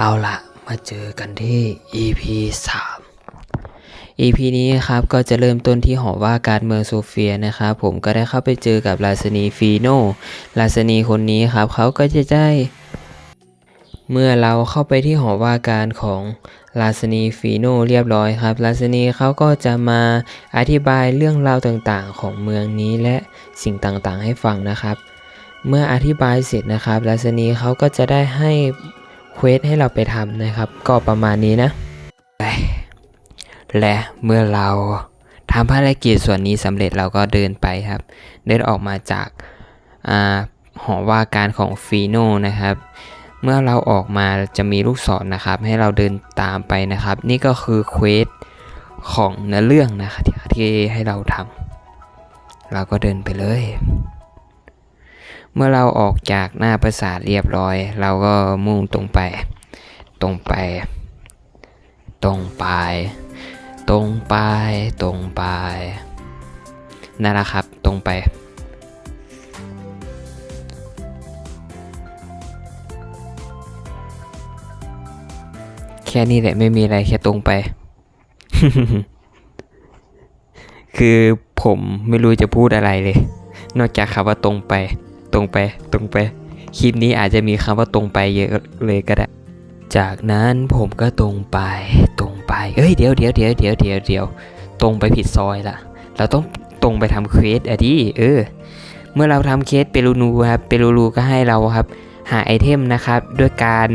เอาละมาเจอกันที่ EP 3 EP นี้ครับก็จะเริ่มต้นที่หอว่าการเมืองโซเฟียนะครับผมก็ได้เข้าไปเจอกับราสนีฟีโนราสนีคนนี้ครับเขาก็จะได้เมื่อเราเข้าไปที่หอว่าการของราสนีฟีโนเรียบร้อยครับราสนีเขาก็จะมาอธิบายเรื่องราวต่างๆของเมืองนี้และสิ่งต่างๆให้ฟังนะครับ เมื่ออธิบายเสร็จนะครับราสนีเขาก็จะได้ให้ เควสให้เราไปทำนะครับ ก็ประมาณนี้นะและเมื่อเราทำภารกิจส่วนนี้สำเร็จเราก็เดินไปครับ เดินออกมาจากาหอว่าการของฟีโนนะครับ เมื่อเราออกมาจะมีลูกศรนนะครับ ให้เราเดินตามไปนะครับ นี่ก็คือเควสของเนื้อเรื่องนะครับที่ที่ให้เราทำเราก็เดินไปเลย เมื่อเราออกจากหน้าปราสาทเรียบร้อย เราก็มุ่งตรงไป ตรงไป ตรงไป ตรงไป ตรงไป นั่นแหละครับ ตรงไป แค่นี้แหละไม่มีอะไรแค่ตรงไป คือผมไม่รู้จะพูดอะไรเลย นอกจากคำว่าตรงไป ตรงไปตรงไป คลิปนี้อาจจะมีคำว่าตรงไปเยอะเลยก็ได้ จากนั้นผมก็ตรงไปตรงไปเอ้ยเดี๋ยวเดี๋ยวเดี๋ยวเดี๋ยวเดี๋ยวเดี๋ยวตรงไปผิดซอยละเราต้องตรงไปทำเควสอะดิเออ เมื่อเราทำเคสเปรูนูครับเปรูนูก็ให้เราครับ หาไอเทมนะครับด้วยการ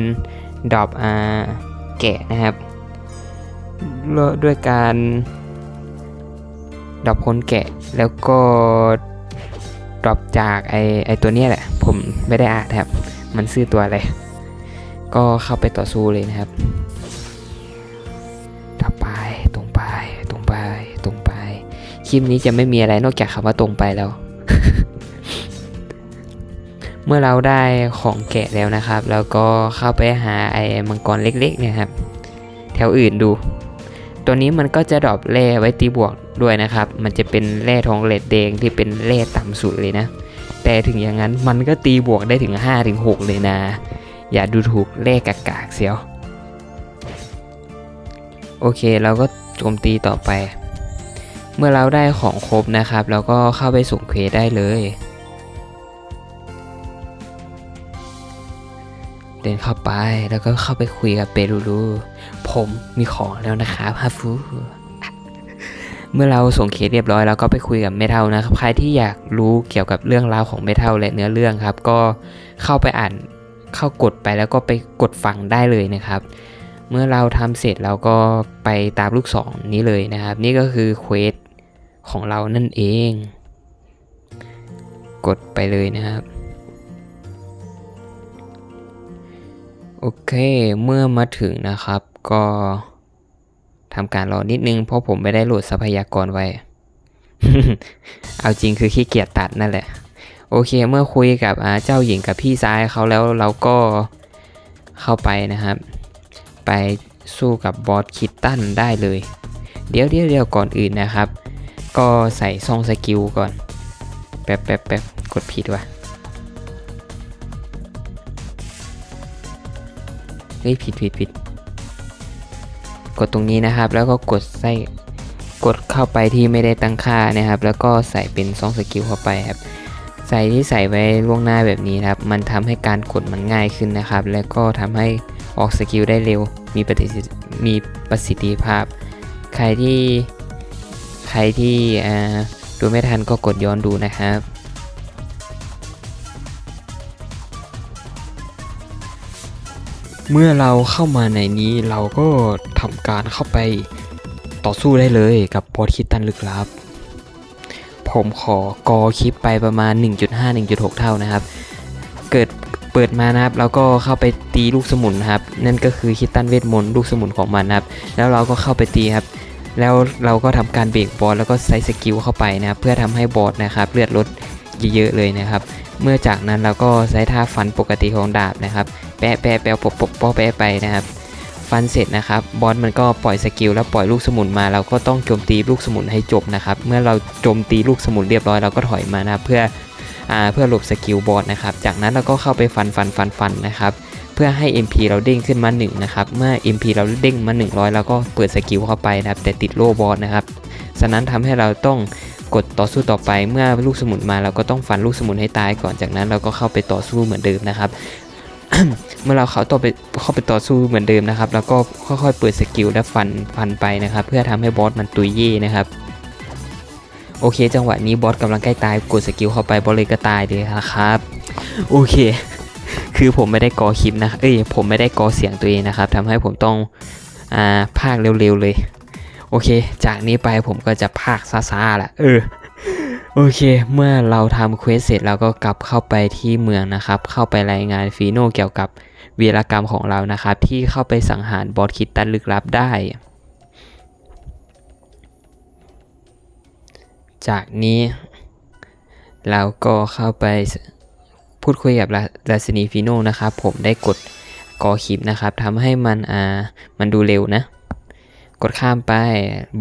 ดรอปอ่าแกะนะครับแล้วด้วยการดรอปคนแกะแล้วก็ ดรอปจากไอไอตัวนี้แหละ ผมไม่ได้อ่านครับ มันชื่อตัวอะไร ก็เข้าไปต่อสู้เลยนะครับต่อไปตรงไปตรงไปตรงไป คลิปนี้จะไม่มีอะไรนอกจากคำว่าตรงไปแล้ว เมื่อเราได้ของแกะแล้วนะครับ แล้วก็เข้าไปหาไอ้มังกรเล็กๆเนี่ยครับ แถวอื่นดู ตัวนี้มันก็จะดรอปแร่ไว้ตีบวกด้วยนะครับ มันจะเป็นแร่ทองเลดแดงที่เป็นแร่ต่ำสุดเลยนะ แต่ถึงอย่างนั้นมันก็ตีบวกได้ถึง 5-6 เลยนะ อย่าดูถูกแร่กากากๆเสียว โอเคเราก็โจมตีต่อไป เมื่อเราได้ของครบนะครับเราก็เข้าไปส่งเควสได้เลยเดินเข้าไปแล้วก็เข้าไปคุยกับเปรูรู ผมมีของแล้วนะครับฮาฟูเมื่อเราส่งเคสเรียบร้อยแล้วก็ไปคุยกับเมทัลนะครับใครที่อยากรู้เกี่ยวกับเรื่องราวของเมทัลและเนื้อเรื่องครับ ก็เข้าไปอ่านเข้ากดไปแล้วก็ไปกดฟังได้เลยนะครับ เมื่อเราทำเสร็จเราก็ไปตามลูกศรนี้เลยนะครับ นี่ก็คือเควสของเรานั่นเอง กดไปเลยนะครับโอเค เมื่อมาถึงนะครับ ก็ทำการรอนิดนึง เพราะผมไม่ได้โหลดทรัพยากรไว้ เอาจริงคือขี้เกียจตัดนั่นแหละ โอเคเมื่อคุยกับเจ้าหญิงกับพี่ชายเขาแล้วเราก็เข้าไปนะครับ ไปสู้กับบอสคิตตันได้เลย เดี๋ยวเดี๋ยวเดี๋ยวก่อนอื่นนะครับ ก็ใส่ซองสกิลก่อน แป๊บแป๊บแป๊บกดผิดว่ะเฮ้ยผิดผิดผิด กดตรงนี้นะครับ แล้วก็กดใส่กดเข้าไปที่ไม่ได้ตั้งค่านะครับ แล้วก็ใส่เป็นซองสกิลเข้าไปครับ ใส่ที่ใส่ไว้ล่วงหน้าแบบนี้ครับ มันทำให้การกดมันง่ายขึ้นนะครับ แล้วก็ทำให้ออกสกิลได้เร็ว มีประสิทธิมีประสิทธิภาพ ใครที่ใครที่ดูไม่ทันก็กดย้อนดูนะครับ เมื่อเราเข้ามาในนี้เราก็ทำการเข้าไปต่อสู้ได้เลยกับบอสคิดตันลึกลับ ผมขอกอคลิปไปประมาณ 1.5-1.6 เท่านะครับ เกิดเปิดมานะครับเราก็เข้าไปตีลูกสมุนนะครับ นั่นก็คือคิดตันเวทมนต์ลูกสมุนของมันนะครับ แล้วเราก็เข้าไปตีครับ แล้วเราก็ทำการเบรกบอสแล้วก็ใส่สกิลเข้าไปนะครับ เพื่อทำให้บอสนะครับเลือดลดเยอะๆเลยนะครับ เมื่อจากนั้นเราก็ใช้ท่าฟันปกติของดาบนะครับ แปะแปะแปะปกปกปอแปะไปนะครับฟันเสร็จนะครับบอสมันก็ปล่อยสกิลแล้วปล่อยลูกสมุนมา เราก็ต้องโจมตีลูกสมุนให้จบนะครับ เมื่อเราโจมตีลูกสมุนเรียบร้อยเราก็ถอยมานะเพื่ออเพื่อหลบสกิลบอสนะครับ จากนั้นเราก็เข้าไปฟันฟันฟันฟันนะครับเพื่อให้ MP เราเด้งขึ้นมา1นะครับ เมื่อ MP เราเด้งมา 100 แล้วก็เปิดสกิลเข้าไปนะครับ แต่ติดโล่บอสนะครับ ฉะนั้นทำให้เราต้อง กดต่อสู้ต่อไปเมื่อลูกสมุนมาเราก็ต้องฟันลูกสมุนให้ตายก่อนจากนั้นเราก็เข้าไปต่อสู้เหมือนเดิมนะครับ เมื่อเราเขาต่อไปเข้าไปต่อสู้เหมือนเดิมนะครับ แล้วก็ค่อยๆเปิดสกิลและฟันฟันไปนะครับ เพื่อทำให้บอสมันตุยเย่นะครับโอเค จังหวะนี้บอสกำลังใกล้ตายกดสกิลเข้าไปบอสเลยก็ตายเลยนะครับ โอเค คือผมไม่ได้กอคลิปนะเอ้ยผมไม่ได้กอเสียงตัวเองนะครับทำให้ผมต้องอ่าภาคเร็วๆเลย โอเค จากนี้ไปผมก็จะภาคซาๆแหละเออโอเค เมื่อเราทำเควสเสร็จเราก็กลับเข้าไปที่เมืองนะครับ เข้าไปรายงานฟีโน่เกี่ยวกับวีรกรรมของเรานะครับ ที่เข้าไปสังหารบอสคิดตันลึกลับได้ จากนี้ เราก็เข้าไปพูดคุยกับราราซินีฟีโน่นะครับ ผมได้กดกอคลิปนะครับทำให้มันอ่ามันดูเร็วนะ กดข้ามไป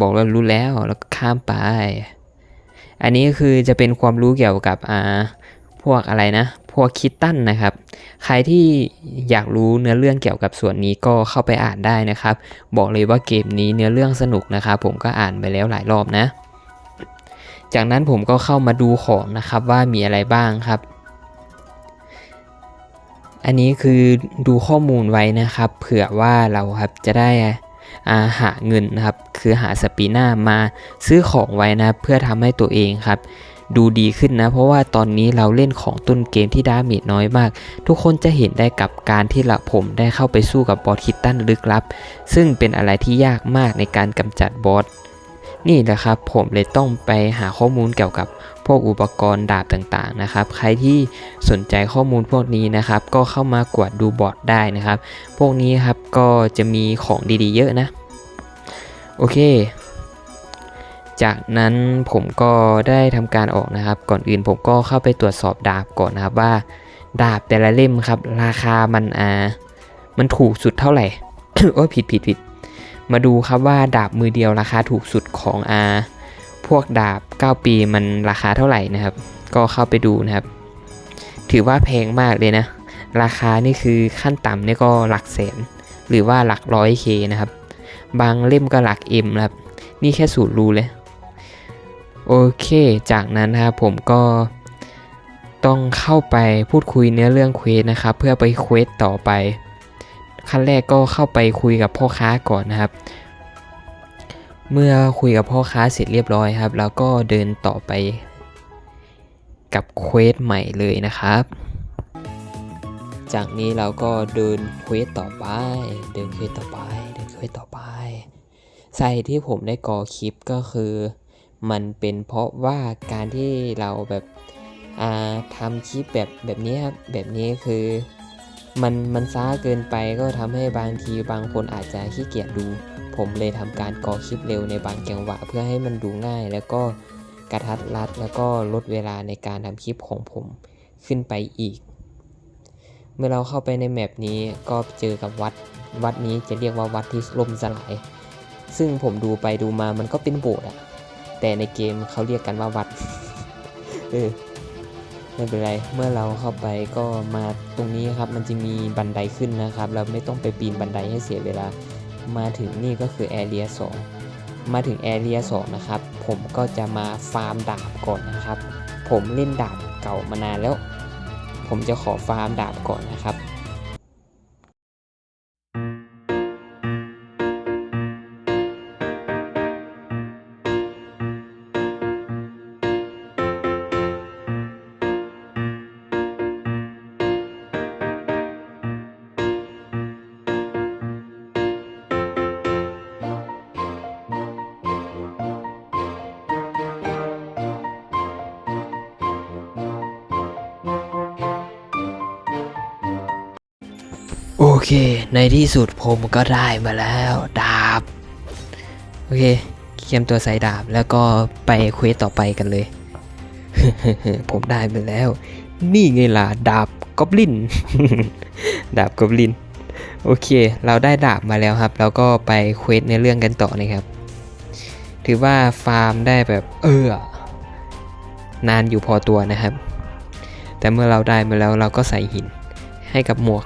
บอกว่ารู้แล้วแล้วก็ข้ามไป อันนี้คือจะเป็นความรู้เกี่ยวกับอ่าพวกอะไรนะ พวกคิตตันนะครับ ใครที่อยากรู้เนื้อเรื่องเกี่ยวกับส่วนนี้ก็เข้าไปอ่านได้นะครับ บอกเลยว่าเกมนี้เนื้อเรื่องสนุกนะครับ ผมก็อ่านไปแล้วหลายรอบนะ จากนั้นผมก็เข้ามาดูของนะครับว่ามีอะไรบ้างครับ อันนี้คือดูข้อมูลไว้นะครับ เผื่อว่าเราครับจะได้ หาเงินนะครับ คือหาสปีน่ามาซื้อของไว้นะเพื่อทำให้ตัวเองครับ ดูดีขึ้นนะ เพราะว่าตอนนี้เราเล่นของต้นเกมที่ดาเมจน้อยมาก ทุกคนจะเห็นได้กับการที่ละผมได้เข้าไปสู้กับบอสคิตตันลึกลับ ซึ่งเป็นอะไรที่ยากมากในการกำจัดบอส นี่แหละครับผมเลยต้องไปหาข้อมูลเกี่ยวกับพวกอุปกรณ์ดาบต่างๆนะครับ ใครที่สนใจข้อมูลพวกนี้นะครับ ก็เข้ามากวดดูบอร์ดได้นะครับ พวกนี้ครับก็จะมีของดีๆ เยอะนะ โอเค จากนั้นผมก็ได้ทำการออกนะครับ ก่อนอื่นผมก็เข้าไปตรวจสอบดาบก่อนนะครับว่า ดาบแต่ละเล่มครับ ราคามันอ่ามันถูกสุดเท่าไหร่ โอ้ผิดผิดผิด มาดูครับว่าดาบมือเดียวราคาถูกสุดของอาพวกดาบ 9 ปีมันราคาเท่าไหร่นะครับ ก็เข้าไปดูนะครับ ถือว่าแพงมากเลยนะ ราคานี่คือขั้นต่ำนี่ก็หลักแสน หรือว่าหลักร้อยเคนะครับ บางเล่มก็หลักเอ็มนะครับ นี่แค่สูตรรูเลยโอเค จากนั้นนะครับผมก็ต้องเข้าไปพูดคุยเนื้อเรื่องเควสนะครับ เพื่อไปเควสต่อไป ขั้นแรกก็เข้าไปคุยกับพ่อค้าก่อนนะครับ เมื่อคุยกับพ่อค้าเสร็จเรียบร้อยครับ แล้วก็เดินต่อไปกับเควสใหม่เลยนะครับ จากนี้เราก็เดินเควสต่อไป เดินเควสต่อไป เดินเควสต่อไปสาเหตุที่ผมได้ก่อคลิปก็คือ มันเป็นเพราะว่าการที่เราแบบทำคลิปแบบแบบนี้ครับแบบนี้คือ มันมันช้าเกินไปก็ทำให้บางทีบางคนอาจจะขี้เกียจดู ผมเลยทำการกอคลิปเร็วในบางจังหวะ เพื่อให้มันดูง่าย แล้วก็กระทัดรัดแล้วก็ลดเวลาในการทำคลิปของผมขึ้นไปอีก เมื่อเราเข้าไปในแมปนี้ก็เจอกับวัด วัดนี้จะเรียกว่าวัดที่ล่มสลาย ซึ่งผมดูไปดูมามันก็เป็นโบสถ์อะแต่ในเกมเขาเรียกกันว่าวัด เออ ไม่เป็นไร เมื่อเราเข้าไปก็มาตรงนี้ครับ มันจะมีบันไดขึ้นนะครับ เราไม่ต้องไปปีนบันไดให้เสียเวลา มาถึงนี่ก็คือแอเรีย2มาถึงแอเรีย2นะครับ ผมก็จะมาฟาร์มดาบก่อนนะครับ ผมเล่นดาบเก่ามานานแล้ว ผมจะขอฟาร์มดาบก่อนนะครับ เค ในที่สุดผมก็ได้มาแล้ว ดาบ โอเคเขียมตัวใส่ดาบแล้วก็ไปเควสต่อไปกันเลย ผมได้มาแล้ว นี่ไงล่ะ ดาบกอบลิน ดาบกอบลิน โอเค เราได้ดาบมาแล้วครับ แล้วก็ไปเควสในเรื่องกันต่อนะครับ ถือว่าฟาร์มได้แบบ เออนานอยู่พอตัวนะครับ แต่เมื่อเราได้มาแล้วเราก็ใส่หินให้กับหมวก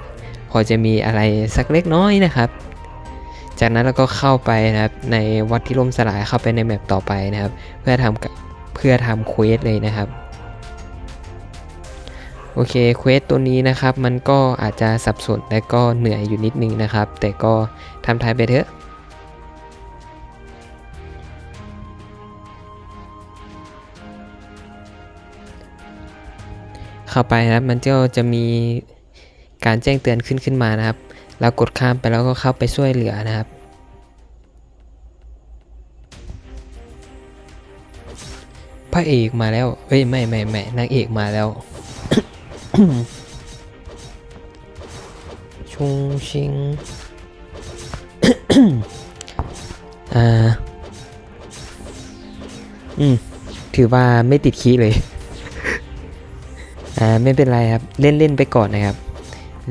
ออจะมีอะไรสักเล็กน้อยนะครับ จากนั้นเราก็เข้าไปนะครับในวัดที่ล่มสลายเข้าไปในแมปต่อไปนะครับ เพื่อทำเพื่อทำเควสเลยนะครับโอเคเควสตัวนี้นะครับมันก็อาจจะสับสนและก็เหนื่อยอยู่นิดนึงนะครับ แต่ก็ทำทายไปเถอะเข้าไปนะครับมันก็จะมี การแจ้งเตือนขึ้นขึ้นมานะครับ เรากดข้ามไปแล้วก็เข้าไปช่วยเหลือนะครับ พระเอกมาแล้วเอ้ยไม่ไม่ไม่นางเอกมาแล้วชุงชิงอ่าอืมถือว่าไม่ติดคีเลย อ่า ไม่เป็นไรครับ เล่นเล่นไปก่อนนะครับ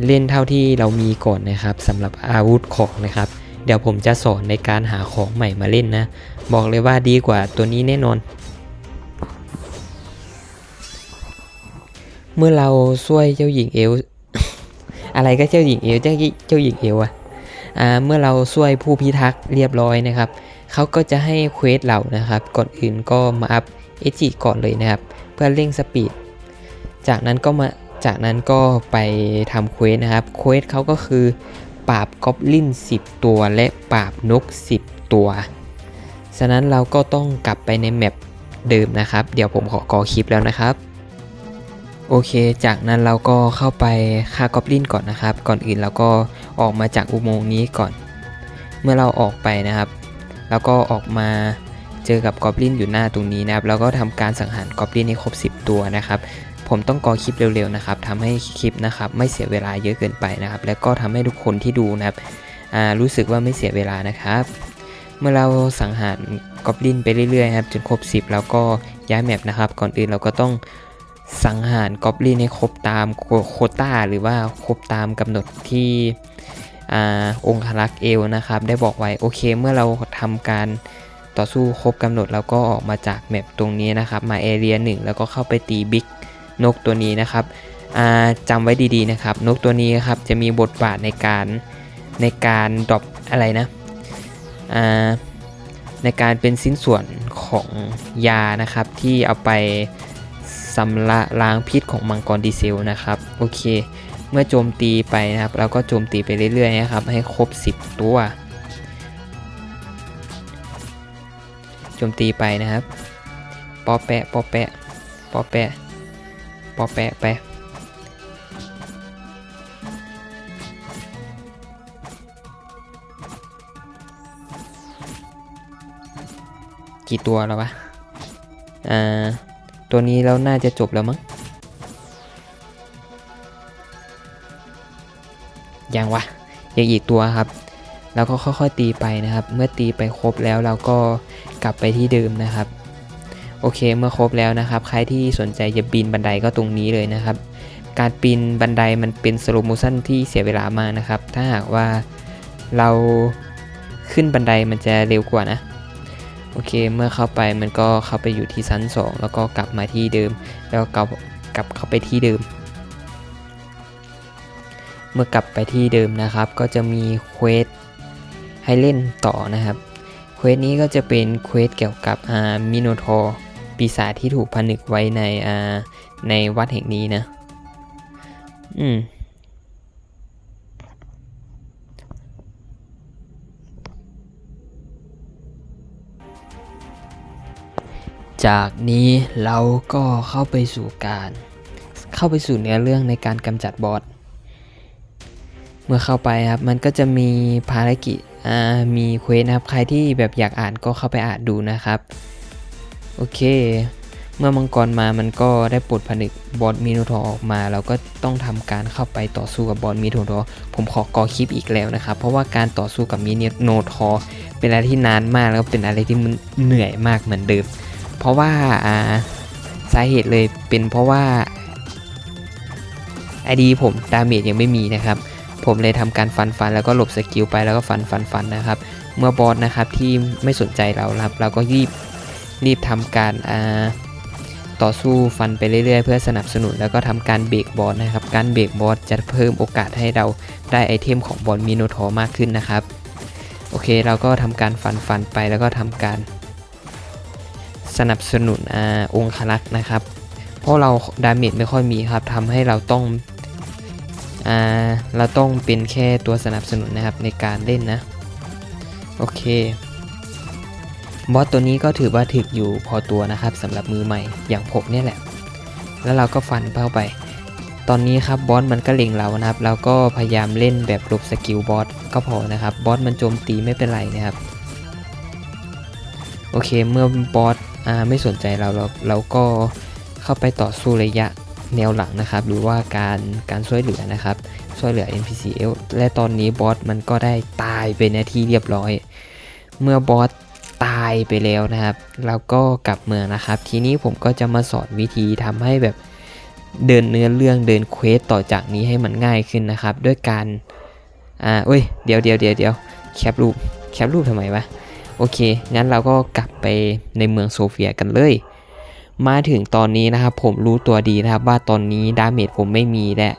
เล่นเท่าที่เรามีก่อนนะครับสำหรับอาวุธของนะครับ เดี๋ยวผมจะสอนในการหาของใหม่มาเล่นนะ บอกเลยว่าดีกว่าตัวนี้แน่นอน เมื่อเราช่วยเจ้าหญิงเอลอะไรก็เจ้าหญิงเอลเจ้าเจ้าหญิงเอลอะอ่าเมื่อเราช่วยผู้พิทักษ์เรียบร้อยนะครับเขาก็จะให้เควสเรานะครับ ก่อนอื่นก็มาอัพเอจิก่อนเลยนะครับ เพื่อเร่งสปีด จากนั้นก็มา จากนั้นก็ไปทำเควสนะครับ เควสเขาก็คือ ปราบกอบลิน 10 ตัวและปราบนก 10 ตัว ฉะนั้นเราก็ต้องกลับไปในแมปเดิมนะครับ เดี๋ยวผมขอกอคลิปแล้วนะครับ โอเค จากนั้นเราก็เข้าไปฆ่ากอบลินก่อนนะครับ ก่อนอื่นเราก็ออกมาจากอุโมงค์นี้ก่อน เมื่อเราออกไปนะครับ แล้วก็ออกมาเจอกับกอบลินอยู่หน้าตรงนี้นะครับ แล้วก็ทำการสังหารกอบลินให้ครบ 10 ตัวนะครับ ผมต้องกอคลิปเร็วๆนะครับทำให้คลิปนะครับไม่เสียเวลาเยอะเกินไปนะครับ แล้วก็ทำให้ทุกคนที่ดูนะครับรู้สึกว่าไม่เสียเวลานะครับ เมื่อเราสังหารกอบลินไปเรื่อยๆครับจนครบ 10 แล้วก็ย้ายแมปนะครับ ก่อนอื่นเราก็ต้องสังหารกอบลินให้ครบตามโคต้าหรือว่าครบตามกำหนดที่อองครักษ์เอลนะครับ ได้บอกไว้โอเคเมื่อเราทำการต่อสู้ครบกำหนด แล้วก็ออกมาจากแมปตรงนี้นะครับ มาเอเรียหนึ่งแล้วก็เข้าไปตีบิ๊ก นกตัวนี้นะครับจำไว้ดีๆนะครับ นกตัวนี้ครับจะมีบทบาทในการในการดรอปอะไรนะในการเป็นสิ้นส่วนของยานะครับที่เอาไปสำระล้างพิษของมังกรดีเซลนะครับโอเค เมื่อโจมตีไปนะครับ เราก็โจมตีไปเรื่อยๆนะครับ ให้ครบ 10 ตัวโจมตีไปนะครับปอแปะปอแปะปอแปะ ปอแปะไปกี่ตัวแล้ววะ อ่า ตัวนี้แล้วน่าจะจบแล้วมั้ง ยังวะ ยังอีกตัวครับ แล้วก็ค่อยๆตีไปนะครับ เมื่อตีไปครบแล้วเราก็กลับไปที่เดิมนะครับ โอเคเมื่อครบแล้วนะครับ ใครที่สนใจจะปีนบันไดก็ตรงนี้เลยนะครับ การปีนบันไดมันเป็นสโลโมชั่นที่เสียเวลามากนะครับ ถ้าหากว่าเราขึ้นบันไดมันจะเร็วกว่านะ โอเคเมื่อเข้าไปมันก็เข้าไปอยู่ที่ชั้น 2 แล้วก็กลับมาที่เดิม แล้วกลับกลับเข้าไปที่เดิม เมื่อกลับไปที่เดิมนะครับ ก็จะมีเควสให้เล่นต่อนะครับเควสนี้ก็จะเป็นเควสเกี่ยวกับอ่ามิโนทอร์ ปีศาจที่ถูกผนึกไว้ในอ่าในวัดแห่งนี้นะ อืมจากนี้เราก็เข้าไปสู่การ เข้าไปสู่เนื้อเรื่องในการกำจัดบอสเมื่อเข้าไปครับมันก็จะมีภารกิจมีเควสนะครับใครที่แบบอยากอ่านก็เข้าไปอ่านดูนะครับ โอเค เมื่อมังกรมามันก็ได้ปลดผนึกบอสมิโนทอร์ออกมา เราก็ต้องทำการเข้าไปต่อสู้กับบอสมิโนทอร์ผมขอกอคลิปอีกแล้วนะครับ เพราะว่าการต่อสู้กับมิโนทอร์เป็นอะไรที่นานมากแล้วก็เป็นอะไรที่มันเหนื่อยมากเหมือนเดิม เพราะว่าอ่าสาเหตุเลยเป็นเพราะว่าไอดีผมดาเมจยังไม่มีนะครับผมเลยทำการฟันฟันแล้วก็หลบสกิลไปแล้วก็ฟันฟันฟันนะครับ เมื่อบอสนะครับที่ไม่สนใจเราครับ เราก็รีบ รีบทำการต่อสู้ฟันไปเรื่อยๆ เพื่อสนับสนุนแล้วก็ทำการเบรกบอสนะครับ การเบรกบอสจะเพิ่มโอกาสให้เราได้ไอเทมของบอลมิโนทอมากขึ้นนะครับ โอเคเราก็ทำการฟันฟันไปแล้วก็ทำการสนับสนุนอองคลักษ์นะครับ เพราะเราดาเมจไม่ค่อยมีครับทำให้เราต้องอ่าเราต้องเป็นแค่ตัวสนับสนุนนะครับในการเล่นนะ โอเค บอสตัวนี้ก็ถือว่าถึกอยู่พอตัวนะครับสำหรับมือใหม่อย่างผมเนี่ยแหละ แล้วเราก็ฟันเข้าไป ตอนนี้ครับบอสมันก็เล็งเรานะครับ เราก็พยายามเล่นแบบหลบสกิลบอสก็พอนะครับบอสมันโจมตีไม่เป็นไรนะครับโอเคเมื่อบอสอ่าไม่สนใจเราเราเราก็เข้าไปต่อสู้ระยะแนวหลังนะครับ หรือว่าการการช่วยเหลือนะครับช่วยเหลือ NPC เอลและตอนนี้บอสมันก็ได้ตายไปในที่เรียบร้อย เมื่อบอส ตายไปแล้วนะครับเราก็กลับเมืองนะครับ ทีนี้ผมก็จะมาสอนวิธีทำให้แบบเดินเนื้อเรื่องเดินเควสต่อจากนี้ให้มันง่ายขึ้นนะครับ ด้วยการอ่าเอ้ยเดี๋ยวเดี๋ยวเดี๋ยวเดี๋ยวแคปรูปแคปรูปทำไมวะโอเค งั้นเราก็กลับไปในเมืองโซเฟียกันเลย มาถึงตอนนี้นะครับ ผมรู้ตัวดีนะครับว่าตอนนี้ดาเมจผมไม่มีและ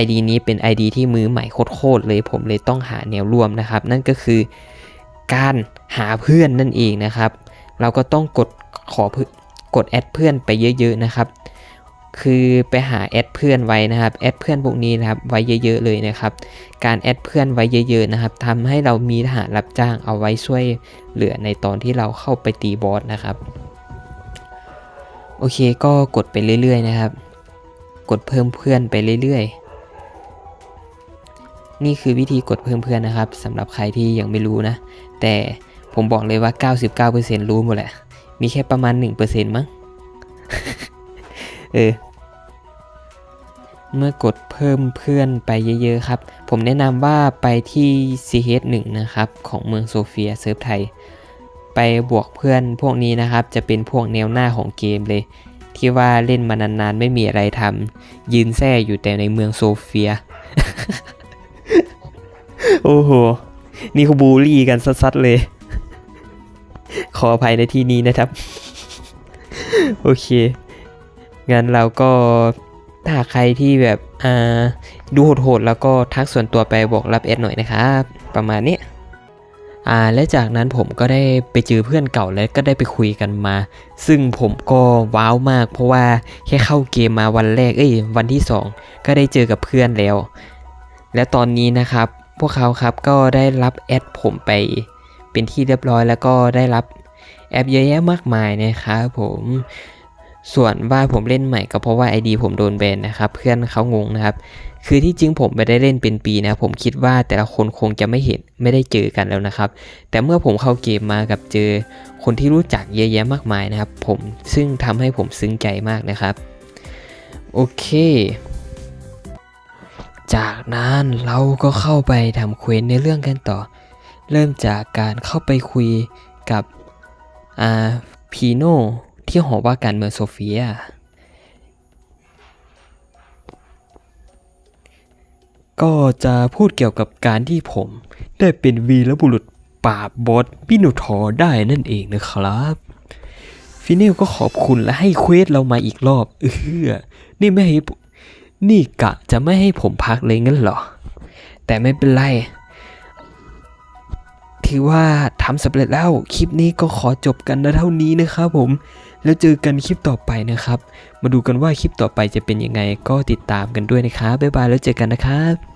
ID นี้เป็น ID ที่มือใหม่โคตรเลย ผมเลยต้องหาแนวร่วมนะครับ นั่นก็คือ การหาเพื่อนนั่นเองนะครับ เราก็ต้องกดขอเพื่อนกดแอดเพื่อนไปเยอะ ๆนะครับ คือไปหาแอดเพื่อนไว้นะครับแอดเพื่อนพวกนี้นะครับไว้เยอะ ๆ เลยนะครับ การแอดเพื่อนไว้เยอะ ๆ นะครับทำให้เรามีทหารรับจ้างเอาไว้ช่วยเหลือในตอนที่เราเข้าไปตีบอสนะครับโอเคก็กดไปเรื่อย ๆ นะครับ กดเพิ่มเพื่อนไปเรื่อย ๆ นี่คือวิธีกดเพิ่มเพื่อนนะครับสำหรับใครที่ยังไม่รู้นะ แต่ผมบอกเลยว่า 99%รู้หมดแหละ มีแค่ประมาณ 1%มั้งเออเมื่อกดเพิ่มเพื่อนไปเยอะๆครับ ผมแนะนำว่าไปที่ CH1 นะครับ ของเมืองโซเฟียเซิร์ฟไทย ไปบวกเพื่อนพวกนี้นะครับ จะเป็นพวกแนวหน้าของเกมเลย ที่ว่าเล่นมานานๆ ไม่มีอะไรทำยืนแซ่อยู่แต่ในเมืองโซเฟีย โอ้โห นี่เขาบูลลี่กันซัดๆเลย ขออภัยในที่นี้นะครับ โอเค งั้นเราก็ถ้าใครที่แบบอ่าดูโหดๆแล้วก็ทักส่วนตัวไปบอกรับแอดหน่อยนะครับ ประมาณนี้อ่าและจากนั้นผมก็ได้ไปเจอเพื่อนเก่าแล้วก็ได้ไปคุยกันมา ซึ่งผมก็ว้าวมาก เพราะว่าแค่เข้าเกมมาวันแรกเอ้ยวันที่ 2 ก็ได้เจอกับเพื่อนแล้ว และตอนนี้นะครับ พวกเขาครับก็ได้รับแอดผมไปเป็นที่เรียบร้อยแล้วก็ได้รับแอปเยอะแยะมากมายนะครับผมส่วนว่าผมเล่นใหม่ก็เพราะว่า ID ผมโดนแบนนะครับ เพื่อนเขางงนะครับ คือที่จริงผมไม่ได้เล่นเป็นปีนะ ผมคิดว่าแต่ละคนคงจะไม่เห็นไม่ได้เจอกันแล้วนะครับ แต่เมื่อผมเข้าเกมมากับเจอ คนที่รู้จักเยอะแยะมากมายนะครับ ผมซึ่งทำให้ผมซึ้งใจมากนะครับ โอเค จากนั้นเราก็เข้าไปทำเควสในเรื่องกันต่อ เริ่มจากการเข้าไปคุยกับอ่าพีโนที่หอว่าการเมืองโซเฟีย ก็จะพูดเกี่ยวกับการที่ผมได้เป็นวีรบุรุษปราบบอสปิโนทอได้นั่นเองนะครับฟิเนลก็ขอบคุณและให้เควสเรามาอีกรอบ เออนี่ไม่ให้ นี่กะจะไม่ให้ผมพักเลยงั้นเหรอ แต่ไม่เป็นไร ถือว่าทำสำเร็จแล้ว คลิปนี้ก็ขอจบกันนะเท่านี้นะครับผม แล้วเจอกันคลิปต่อไปนะครับ มาดูกันว่าคลิปต่อไปจะเป็นยังไงก็ติดตามกันด้วยนะครับ บ๊ายบายแล้วเจอกันนะครับ